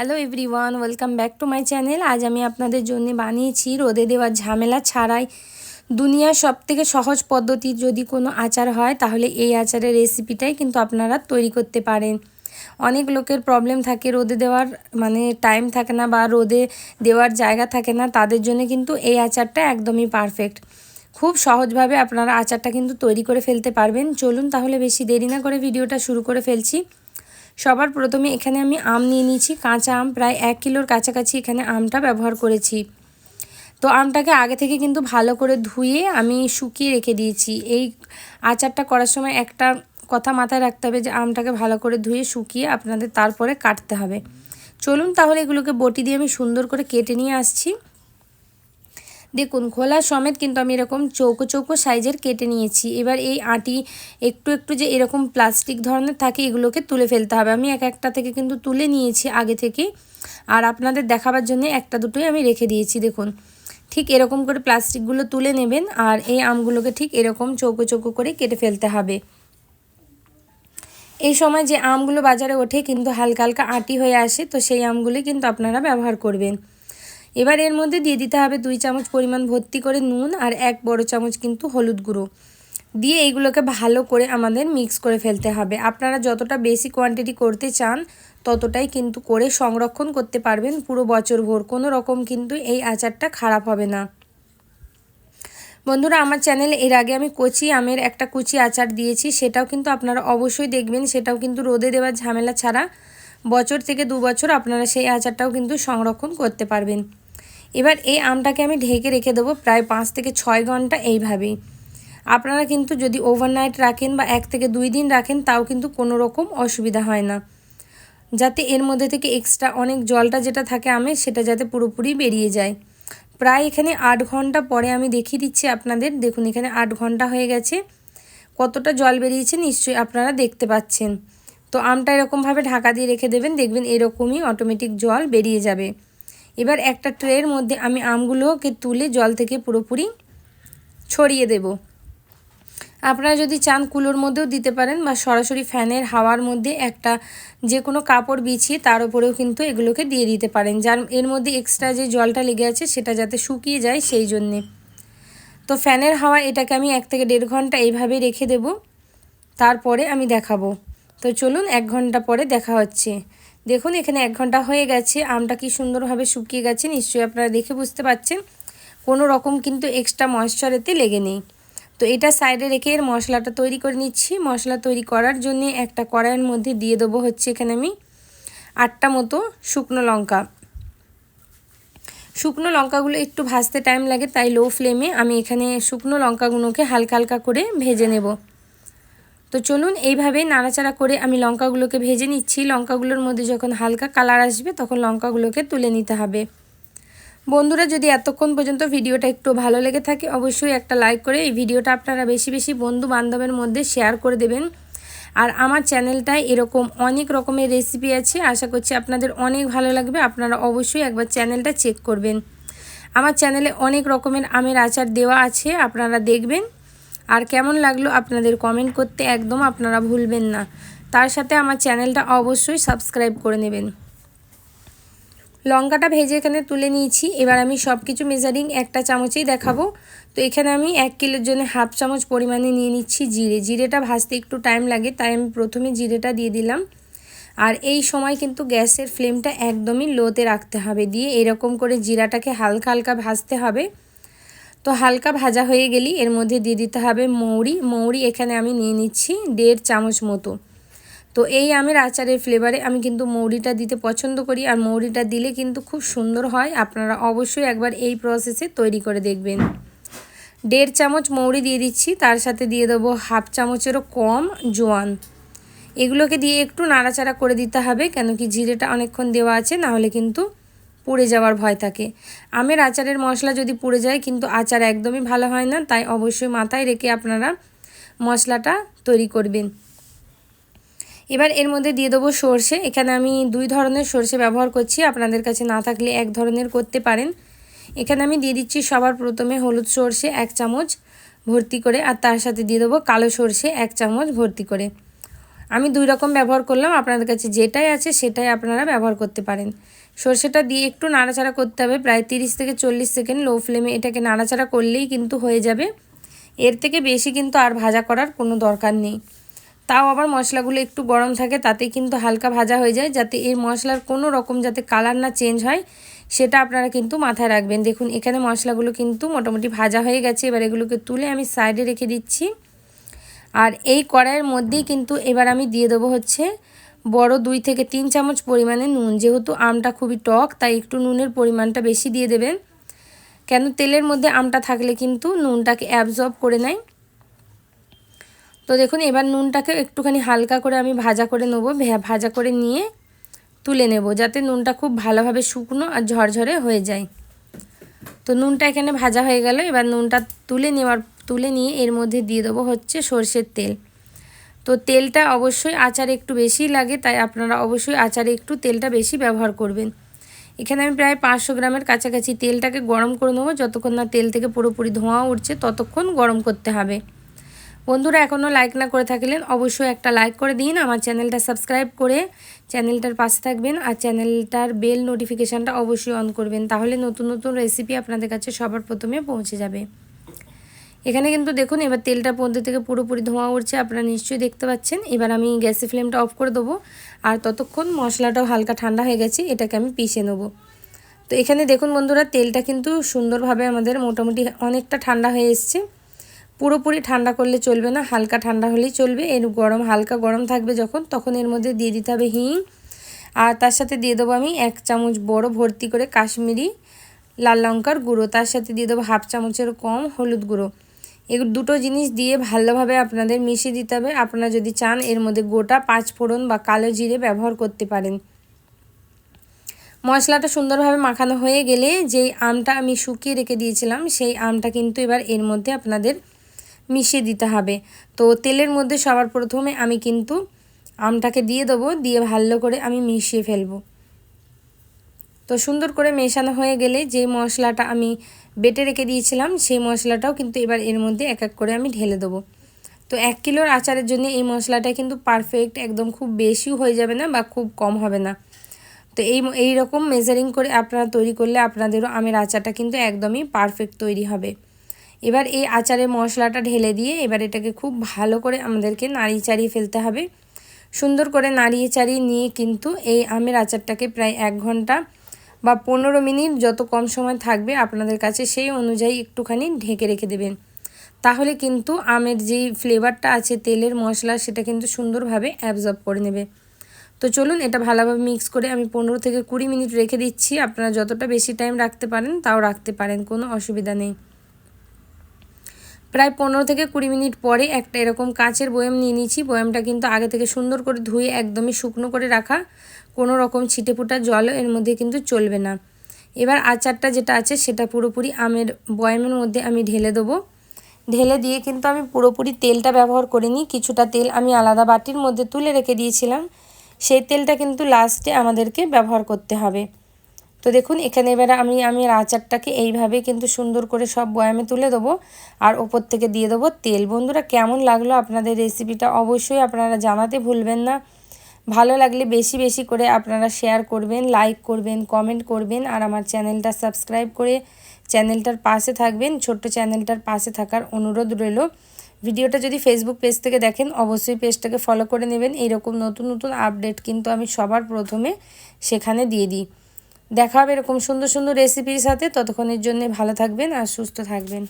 Hello everyone welcome back to my channel আজ আমি আপনাদের জন্য বানিয়েছি রোদে দেওয়ার ঝামেলা ছাড়াই। দুনিয়ার সব থেকে সহজ পদ্ধতির যদি কোনো আচার হয়, তাহলে এই আচারের রেসিপিটাই কিন্তু আপনারা তৈরি করতে পারেন। অনেক লোকের প্রবলেম থাকে রোদে দেওয়ার মানে টাইম থাকে না বা রোদে দেওয়ার জায়গা থাকে না, তাদের জন্য কিন্তু এই আচারটা একদমই পারফেক্ট খুব সহজভাবে আপনারা আচারটা কিন্তু তৈরি করে ফেলতে পারবেন। চলুন তাহলে বেশি দেরি না করে ভিডিওটা শুরু করে ফেলছি। সবার প্রথমে এখানে আমি আম নিয়ে নিয়েছি। কাঁচা আম, প্রায় এক কিলোর কাছাকাছি এখানে আমটা ব্যবহার করেছি। তো আমটাকে আগে থেকে কিন্তু ভালো করে ধুয়ে আমি শুকিয়ে রেখে দিয়েছি। এই আচারটা করার সময় একটা কথা মাথায় রাখতে হবে যে, আমটাকে ভালো করে ধুয়ে শুকিয়ে আপনাদের তারপরে কাটতে হবে। চলুন তাহলে এগুলোকে বটি দিয়ে আমি সুন্দর করে কেটে নিয়ে আসছি। দেখুন খোলা সমেত কিন্তু আমি এরকম চৌকো চৌকো সাইজের কেটে নিয়েছি। এবার এই আটি একটু একটু যে এরকম প্লাস্টিক ধরনের থাকে, এগুলোকে তুলে ফেলতে হবে। আমি এক একটা থেকে কিন্তু তুলে নিয়েছি আগে থেকে। আর আপনাদের দেখাবার জন্য একটা দুটোই আমি রেখে দিয়েছি, দেখুন। ঠিক এরকম করে প্লাস্টিকগুলো তুলে নেবেন আর এই আমগুলোকে ঠিক এরকম চৌকো চৌকো করে কেটে ফেলতে হবে। এই সময় যে আমগুলো বাজারে ওঠে কিন্তু হালকা হালকা আটি হয়ে আসে, তো সেই আমগুলি কিন্তু আপনারা ব্যবহার করবেন। এবার এর মধ্যে দিয়ে দিতে হবে দুই চামচ পরিমাণ ভর্তি করে নুন আর এক বড় চামচ কিন্তু হলুদ গুঁড়ো। দিয়ে এইগুলোকে ভালো করে আমাদের মিক্স করে ফেলতে হবে। আপনারা যতটা বেশি কোয়ান্টিটি করতে চান, ততটাই কিন্তু করে সংরক্ষণ করতে পারবেন পুরো বছর ভোর। কোনো রকম কিন্তু এই আচারটা খারাপ হবে না। বন্ধুরা, আমার চ্যানেলে এর আগে আমি কচি আমের একটা কুচি আচার দিয়েছি, সেটাও কিন্তু আপনারা অবশ্যই দেখবেন, সেটাও কিন্তু রোদে দেওয়ার ঝামেলা ছাড়া বছর থেকে দু বছর আপনারা সেই আচারটাও কিন্তু সংরক্ষণ করতে পারবেন। এবার এই আমটাকে আমি ঢেকে রেখে দেবো প্রায় পাঁচ থেকে ছয় ঘণ্টা এইভাবেই। আপনারা কিন্তু যদি ওভারনাইট রাখেন বা এক থেকে দুই দিন রাখেন, তাও কিন্তু কোনো রকম অসুবিধা হয় না। যাতে এর মধ্যে থেকে এক্সট্রা অনেক জলটা যেটা থাকে আমের, সেটা যাতে পুরোপুরি বেরিয়ে যায়। প্রায় এখানে আট ঘণ্টা পরে আমি দেখিয়ে দিচ্ছি আপনাদের। দেখুন, এখানে আট ঘণ্টা হয়ে গেছে। কতটা জল বেরিয়েছে নিশ্চয়ই আপনারা দেখতে পাচ্ছেন। তো আমটা এরকমভাবে ঢাকা দিয়ে রেখে দেবেন, দেখবেন এরকমই অটোমেটিক জল বেরিয়ে যাবে। এবার একটা ট্রের মধ্যে আমি আমগুলোকে তুলে জল থেকে পুরোপুরি ছড়িয়ে দেব। আপনারা যদি চান কুলোর মধ্যেও দিতে পারেন বা সরাসরি ফ্যানের হাওয়ার মধ্যে একটা যে কোনো কাপড় বিছিয়ে তার উপরেও কিন্তু এগুলোকে দিয়ে দিতে পারেন। যার এর মধ্যে এক্সট্রা যে জলটা লেগে আছে সেটা যাতে শুকিয়ে যায় সেই জন্যে। তো ফ্যানের হাওয়া এটাকে আমি এক থেকে দেড় ঘণ্টা এইভাবে রেখে দেব। তারপরে আমি দেখাবো। তো চলুন এক ঘণ্টা পরে দেখা হচ্ছে। দেখুন, এখানে এক ঘণ্টা হয়ে গেছে। আমটা কি সুন্দরভাবে শুকিয়ে গেছে, নিশ্চয়ই আপনারা দেখে বুঝতে পারছেন। কোনো রকম কিন্তু এক্সট্রা ময়শ্চার এতে লেগে নেই। তো এটা সাইডে রেখে এর মশলাটা তৈরি করে নিচ্ছি। মশলা তৈরি করার জন্য একটা কড়াইয়ের মধ্যে দিয়ে দেবো হচ্ছে এখানে আমি আটটা মতো শুকনো লঙ্কা। শুকনো লঙ্কাগুলো একটু ভাজতে টাইম লাগে, তাই লো ফ্লেমে আমি এখানে শুকনো লঙ্কাগুলোকে হালকা হালকা করে ভেজে নেব। তো চলুন এইভাবে নাড়াচাড়া করে আমি লঙ্কাগুলোকে ভেজে নিচ্ছি। লঙ্কাগুলোর মধ্যে যখন হালকা কালার আসবে তখন লঙ্কাগুলোকে তুলে নিতে হবে। বন্ধুরা, যদি এতক্ষণ পর্যন্ত ভিডিওটা একটু ভালো লেগে থাকে, অবশ্যই একটা লাইক করে এই ভিডিওটা আপনারা বেশি বেশি বন্ধু বান্ধবের মধ্যে শেয়ার করে দেবেন। আর আমার চ্যানেলটায় এরকম অনেক রকমের রেসিপি আছে, আশা করছি আপনাদের অনেক ভালো লাগবে। আপনারা অবশ্যই একবার চ্যানেলটা চেক করবেন। আমার চ্যানেলে অনেক রকমের আমের আচার দেওয়া আছে, আপনারা দেখবেন। আর কেমন লাগল আপনাদের কমেন্ট করতে একদম আপনারা ভুলবেন না। তার সাথে আমার চ্যানেলটা অবশ্যই সাবস্ক্রাইব করে নেবেন। লঙ্কাটা ভেজে এখানে তুলে নিয়েছি। এবার আমি সব কিছু মেজারিং একটা চামচেই দেখাবো। তো এখানে আমি এক কিলোর জন্য হাফ চামচ পরিমাণে নিয়ে নিচ্ছি জিরে। জিরেটা ভাজতে একটু টাইম লাগে, তাই আমি প্রথমে জিরেটা দিয়ে দিলাম। আর এই সময় কিন্তু গ্যাসের ফ্লেমটা একদমই লোতে রাখতে হবে। দিয়ে এরকম করে জিরাটাকে হালকা হালকা ভাজতে হবে। তো হালকা ভাজা হয়ে গেলি এর মধ্যে দিয়ে দিতে হবে মৌরি। মৌরি এখানে আমি নিয়ে নিচ্ছি দেড় চামচ মতো। তো এই আমের আচারের ফ্লেভারে আমি কিন্তু মৌরিটা দিতে পছন্দ করি আর মৌরিটা দিলে কিন্তু খুব সুন্দর হয়। আপনারা অবশ্যই একবার এই প্রসেসে তৈরি করে দেখবেন। দেড় চামচ মৌরি দিয়ে দিচ্ছি, তার সাথে দিয়ে দেবো হাফ চামচেরও কম জোয়ান। এগুলোকে দিয়ে একটু নাড়াচাড়া করে দিতে হবে কেন কি জিরেটা অনেকক্ষণ দেওয়া আছে নাহলে কিন্তু পুড়ে যাওয়ার ভয় থাকে। আমের আচারের মশলা যদি পুড়ে যায়, কিন্তু আচার একদমই ভালো হয় না, তাই অবশ্যই মাথায় রেখে আপনারা মশলাটা তৈরি করবেন। এবার এর মধ্যে দিয়ে দেবো সর্ষে। এখানে আমি দুই ধরনের সর্ষে ব্যবহার করছি, আপনাদের কাছে না থাকলে এক ধরনের করতে পারেন। এখানে আমি দিয়ে দিচ্ছি সবার প্রথমে হলুদ সর্ষে এক চামচ ভর্তি করে, আর তার সাথে দিয়ে দেবো কালো সর্ষে এক চামচ ভর্তি করে। আমি দুই রকম ব্যবহার করলাম, আপনাদের কাছে যেটাই আছে সেটাই আপনারা ব্যবহার করতে পারেন। সর্ষেটা দিয়ে একটু নাড়াচাড়া করতে হবে। প্রায় তিরিশ থেকে চল্লিশ সেকেন্ড লো ফ্লেমে এটাকে নাড়াচাড়া করলেই কিন্তু হয়ে যাবে। এর থেকে বেশি কিন্তু আর ভাজা করার কোনো দরকার নেই। তাও আবার মশলাগুলো একটু গরম থাকে তাতেই কিন্তু হালকা ভাজা হয়ে যায়, যাতে এই মশলার কোনো রকম যাতে কালার না চেঞ্জ হয়, সেটা আপনারা কিন্তু মাথায় রাখবেন। দেখুন, এখানে মশলাগুলো কিন্তু মোটামুটি ভাজা হয়ে গেছে। এবার এগুলোকে তুলে আমি সাইডে রেখে দিচ্ছি। আর এই কড়াইয়ের মধ্যেই কিন্তু এবার আমি দিয়ে দেবো হচ্ছে বড় দুই থেকে তিন চামচ পরিমাণে নুন। যেহেতু আমটা খুবই টক, তাই একটু নুনের পরিমাণটা বেশি দিয়ে দেবেন। কেন? তেলের মধ্যে আমটা থাকলে কিন্তু নুনটাকে অ্যাবজর্ব করে নেয়। তো দেখুন, এবার নুনটাকে একটুখানি হালকা করে আমি ভাজা করে নেব। ভাজা করে নিয়ে তুলে নেব, যাতে নুনটা খুব ভালোভাবে শুকনো আর ঝরঝরে হয়ে যায়। তো নুনটা এখানে ভাজা হয়ে গেল। এবার নুনটা তুলে নেওয়ার তুলে নিয়ে এর মধ্যে দিয়ে দেবো হচ্ছে সর্ষের তেল। তো তেলটা অবশ্যই আচারে একটু বেশি লাগে, তাই আপনারা অবশ্যই আচারে একটু তেলটা বেশি ব্যবহার করবেন। এখানে আমি প্রায় পাঁচশো গ্রামের কাছাকাছি তেলটাকে গরম করে নেব, যতক্ষণ না তেল থেকে পুরোপুরি ধোঁয়া উঠছে ততক্ষণ গরম করতে হবে। বন্ধুরা, এখনও লাইক না করে থাকলেন অবশ্যই একটা লাইক করে দিন, আমার চ্যানেলটা সাবস্ক্রাইব করে চ্যানেলটার পাশে থাকবেন আর চ্যানেলটার বেল নোটিফিকেশানটা অবশ্যই অন করবেন, তাহলে নতুন নতুন রেসিপি আপনাদের কাছে সবার প্রথমে পৌঁছে যাবে। এখানে কিন্তু দেখুন, এবার তেলটা মধ্যে থেকে পুরোপুরি ধোঁয়া উঠছে, আপনারা নিশ্চয়ই দেখতে পাচ্ছেন। এবার আমি গ্যাসের ফ্লেমটা অফ করে দেবো। আর ততক্ষণ মশলাটাও হালকা ঠান্ডা হয়ে গেছে, এটাকে আমি পিষে নেব। তো এখানে দেখুন বন্ধুরা, তেলটা কিন্তু সুন্দরভাবে আমাদের মোটামুটি অনেকটা ঠান্ডা হয়ে এসছে। পুরোপুরি ঠান্ডা করলে চলবে না, হালকা ঠান্ডা হলেই চলবে। এর গরম, হালকা গরম থাকবে যখন, তখন এর মধ্যে দিয়ে দিতে হবে হিং। আর তার সাথে দিয়ে দেবো আমি এক চামচ বড় ভর্তি করে কাশ্মীরি লাল লঙ্কার গুঁড়ো। তার সাথে দিয়ে দেবো হাফ চামচের কম হলুদ গুঁড়ো। এগুলো দুটো জিনিস দিয়ে ভালোভাবে আপনাদের মিশিয়ে দিতে হবে। আপনারা যদি চান, এর মধ্যে গোটা পাঁচ ফোড়ন বা কালো জিরে ব্যবহার করতে পারেন। মশলাটা সুন্দরভাবে মাখানো হয়ে গেলে যেই আমটা আমি শুকিয়ে রেখে দিয়েছিলাম, সেই আমটা কিন্তু এবার এর মধ্যে আপনাদের মিশিয়ে দিতে হবে। তো তেলের মধ্যে সবার প্রথমে আমি কিন্তু আমটাকে দিয়ে দেবো, দিয়ে ভালো করে আমি মিশিয়ে ফেলব। তো সুন্দর করে মেশানো হয়ে গেলে যে মশলাটা আমি বেটে রেখে দিয়েছিলাম, সেই মশলাটাও কিন্তু এবার এর মধ্যে এক এক করে আমি ঢেলে দেবো। তো এক কিলোর আচারের জন্য এই মশলাটা কিন্তু পারফেক্ট একদম খুব বেশিও হয়ে যাবে না বা খুব কম হবে না। তো এই এই রকম মেজারিং করে আপনারা তৈরি করলে আপনাদেরও আমের আচারটা কিন্তু একদমই পারফেক্ট তৈরি হবে। এবার এই আচারের মশলাটা ঢেলে দিয়ে এবার এটাকে খুব ভালো করে আমাদেরকে নাড়িয়ে চাড়িয়ে ফেলতে হবে। সুন্দর করে নাড়িয়ে চাড়িয়ে নিয়ে কিন্তু এই আমের আচারটাকে প্রায় এক ঘণ্টা বা পনেরো মিনিট যত কম সময় থাকবে আপনাদের কাছে সেই অনুযায়ী একটুখানি ঢেকে রেখে দেবেন। তাহলে কিন্তু আমের যেই ফ্লেভারটা আছে, তেলের মশলা, সেটা কিন্তু সুন্দরভাবে অ্যাবজর্ব করে নেবে। তো চলুন এটা ভালোভাবে মিক্স করে আমি পনেরো থেকে কুড়ি মিনিট রেখে দিচ্ছি। আপনারা যতটা বেশি টাইম রাখতে পারেন, তাও রাখতে পারেন, কোনো অসুবিধা নেই। প্রায় পনেরো থেকে কুড়ি মিনিট পরে একটা এরকম কাচের বয়াম নিয়ে নিয়েছি বয়ামটা কিন্তু আগে থেকে সুন্দর করে ধুয়ে একদমই শুকনো করে রাখা। কোনো রকম ছিটে ফুটা জলও এর মধ্যে কিন্তু চলবে না। এবার আচারটা যেটা আছে সেটা পুরোপুরি আমের বয়ামের মধ্যে আমি ঢেলে দেবো। ঢেলে দিয়ে কিন্তু আমি পুরোপুরি তেলটা ব্যবহার করিনি, কিছুটা তেল আমি আলাদা বাটির মধ্যে তুলে রেখে দিয়েছিলাম। সেই তেলটা কিন্তু লাস্টে আমাদেরকে ব্যবহার করতে হবে। তো দেখুন, এখানে এবারে আমি আমি আচারটাকে এইভাবে কিন্তু সুন্দর করে সব বয়ামে তুলে দেবো আর ওপর থেকে দিয়ে দেবো তেল। বন্ধুরা, কেমন লাগল আপনাদের রেসিপিটা অবশ্যই আপনারা জানাতে ভুলবেন না। ভালো লাগলে বেশি বেশি করে আপনারা শেয়ার করবেন লাইক করবেন কমেন্ট করবেন আর আমার চ্যানেলটা সাবস্ক্রাইব করে চ্যানেলটার পাশে থাকবেন। ছোট্ট চ্যানেলটার পাশে থাকার অনুরোধ রইল। ভিডিওটা যদি ফেসবুক পেজ থেকে দেখেন, অবশ্যই পেজটাকে ফলো করে নেবেন। এইরকম নতুন নতুন আপডেট কিন্তু আমি সবার প্রথমে সেখানে দিয়ে দিই। দেখা হবে এরকম সুন্দর সুন্দর রেসিপির সাথে। ততক্ষণের জন্য ভালো থাকবেন আর সুস্থ থাকবেন।